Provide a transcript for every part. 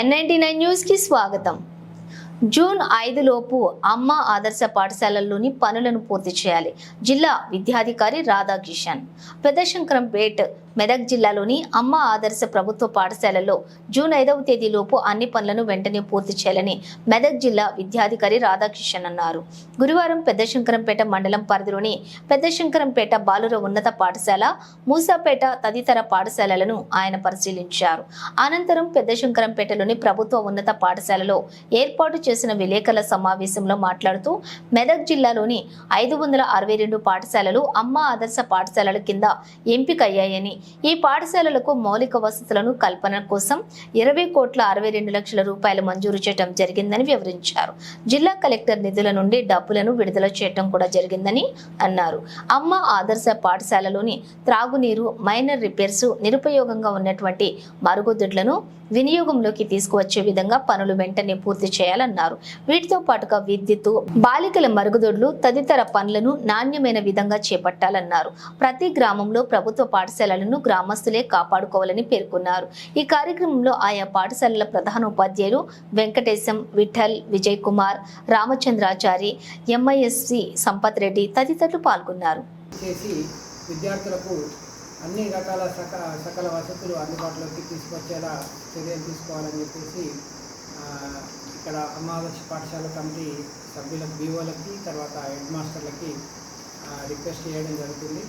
N ninety nine న్యూస్కి స్వాగతం. June ఐదు లోపు అమ్మ ఆదర్శ పాఠశాలల్లోని పనులను పూర్తి చేయాలి. జిల్లా విద్యాధికారి రాధాకిషన్ పెద్దశంకరంపేట్ మెదక్ జిల్లాలోని అమ్మ ఆదర్శ ప్రభుత్వ పాఠశాలలో జూన్ ఐదవ తేదీలోపు అన్ని పనులను వెంటనే పూర్తి చేయాలని మెదక్ జిల్లా విద్యాధికారి రాధాకిషన్ అన్నారు. గురువారం పెద్దశంకరంపేట మండలం పరిధిలోని పెద్దశంకరంపేట బాలుర ఉన్నత పాఠశాల మూసాపేట తదితర పాఠశాలలను ఆయన పరిశీలించారు. అనంతరం పెద్దశంకరంపేటలోని ప్రభుత్వ ఉన్నత పాఠశాలలో ఏర్పాటు చేసిన విలేకరుల సమావేశంలో మాట్లాడుతూ మెదక్ జిల్లాలోని ఐదు వందల అరవై రెండు పాఠశాలలు అమ్మ ఆదర్శ పాఠశాలల కింద ఎంపికయ్యాయని ఈ పాఠశాలలకు మౌలిక వసతులను కల్పన కోసం ఇరవై కోట్ల అరవై రెండు లక్షల రూపాయలు మంజూరు చేయడం జరిగిందని వివరించారు. జిల్లా కలెక్టర్ నిధుల నుండి డబ్బులను విడుదల చేయడం కూడా జరిగిందని అన్నారు. అమ్మ ఆదర్శ పాఠశాలలోని త్రాగునీరు మైనర్ రిపేర్స్ నిరుపయోగంగా ఉన్నటువంటి మరుగుదొడ్లను వినియోగంలోకి తీసుకువచ్చే విధంగా పనులు వెంటనే పూర్తి చేయాలన్నారు. వీటితో పాటుగా విద్యుత్తు బాలికల మరుగుదొడ్లు తదితర పనులను నాణ్యమైన విధంగా చేపట్టాలన్నారు. ప్రతి గ్రామంలో ప్రభుత్వ పాఠశాలలను గ్రామస్తులే కాపాడుకోవాలని పేర్కొన్నారు. ఈ కార్యక్రమంలో ఆయా పాఠశాలల ప్రధాన ఉపాధ్యాయులు వెంకటేశం విఠల్ విజయ్ కుమార్ రామచంద్రాచారి ఎంఐఎస్సి సంపత్ రెడ్డి తదితరులు పాల్గొన్నారు. చేసి విద్యార్థులకు అన్ని రకాల సక సకల వసతులు అందుబాటులోకి తీసుకొచ్చేలా చర్యలు తీసుకోవాలని చెప్పేసి ఇక్కడ అమ్మాదర్శ పాఠశాల కమిటీ సభ్యులకు బీఓలకి తర్వాత హెడ్ మాస్టర్లకి రిక్వెస్ట్ చేయడం జరుగుతుంది.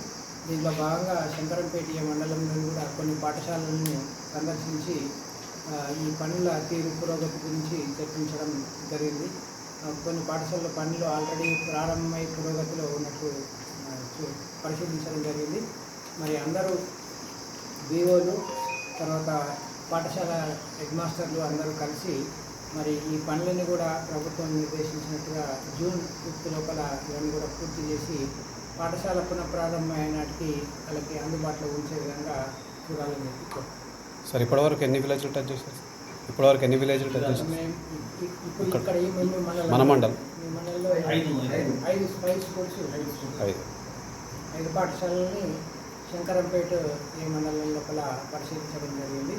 దీంట్లో భాగంగా శంకరంపేట మండలంలో కూడా కొన్ని పాఠశాలలను సందర్శించి ఈ పనుల తీరు పురోగతి గురించి చర్చించడం జరిగింది. కొన్ని పాఠశాలల పనులు ఆల్రెడీ ప్రారంభమై పురోగతిలో ఉన్నట్టు పరిశీలించడం జరిగింది. మరి అందరూ బీఓలు తర్వాత పాఠశాల హెడ్ మాస్టర్లు అందరూ కలిసి మరి ఈ పనులని కూడా ప్రభుత్వం నిర్దేశించినట్టుగా జూన్ ఫిఫ్త్ లోపల ఇవన్నీ కూడా పూర్తి చేసి పాఠశాల పునఃప్రారంభమైన నాటికి వాళ్ళకి అందుబాటులో ఉంచే విధంగా చూడాలని చెప్పి కోరుతున్నాను. సార్ ఇప్పటివరకు ఎన్ని విలేజ్లు టచ్ చేశారు? ఇప్పటివరకు ఎన్ని విలేజ్లు టచ్ చేశారు? ఇప్పుడు ఇక్కడ. ఈ మన మండలం. ఈ మండలంలో ఐదు ఐదు స్కూల్స్. ఐదు ఐదు. పాఠశాలల్ని శంకరంపేట ఈ మండలం లోపల పరిశీలించడం జరిగింది.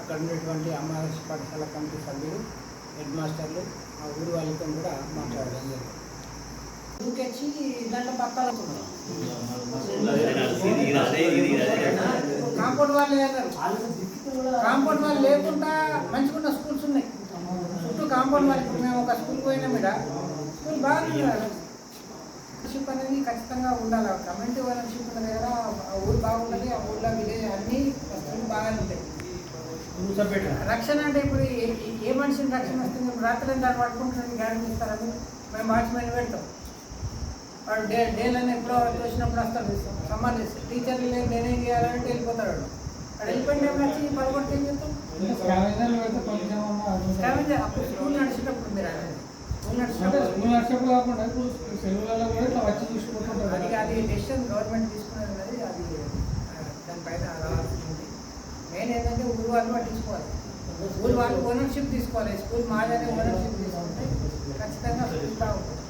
అక్కడ ఉన్నటువంటి అమ్మాదర్శ పాఠశాల కమిటీ సభ్యులు హెడ్ మాస్టర్లు ఆ ఊరి వాళ్ళతో కూడా మాట్లాడడం జరిగింది. ఊరికొచ్చి దాంట్లో పక్కన కాంపౌండ్ వాళ్ళు లేదారు కాంపౌండ్ వాళ్ళు లేకుండా మంచిగున్న స్కూల్స్ ఉన్నాయి. చుట్టూ కాంపౌండ్ వాళ్ళు మేము ఒక స్కూల్ పోయినాం ఇక్కడ. స్కూల్ బాగుంది ఓనర్షిప్ అనేది ఖచ్చితంగా ఉండాలి. కమ్యూనిటీ ఓనర్షిప్ ఉన్నది దగ్గర ఆ ఊరు బాగుండాలి ఆ ఊళ్ళో విలేజ్ అన్నీ వస్తువులు బాగానే ఉంటాయి. రక్షణ అంటే ఇప్పుడు ఏ- మనిషిని రక్షణ వస్తుంది రాత్రి దాన్ని పట్టుకుంటున్నాను గ్యారెంటీ ఇస్తారని మేము వాచ్మెన్ పెడతాం. వాడు డే డేలని ఎప్పుడో చూసినప్పుడు వస్తాడు. సమ్మర్ టీచర్లు లేదు నేనేం చేయాలంటే వెళ్ళిపోతాడు వాడు. వాడు వెళ్ళిపోయిన వచ్చి పదకొండు ఏం చేస్తాం? అప్పుడు స్కూల్ నడిచేటప్పుడు మీరు అనేది స్కూల్ నడిచేటప్పుడు కాకుండా అది అది డెసిషన్ గవర్నమెంట్ తీసుకున్నది అనేది అది ఆ, దానిపైన రావాల్సి ఉంది మెయిన్ ఏంటంటే ఊరు వాళ్ళు పట్టించుకోవాలి ఊరు వాళ్ళు ఓనర్షిప్ తీసుకోవాలి. స్కూల్ మాదనే ఓనర్షిప్ తీసుకుంటే ఖచ్చితంగా స్కూల్ బాగుంటుంది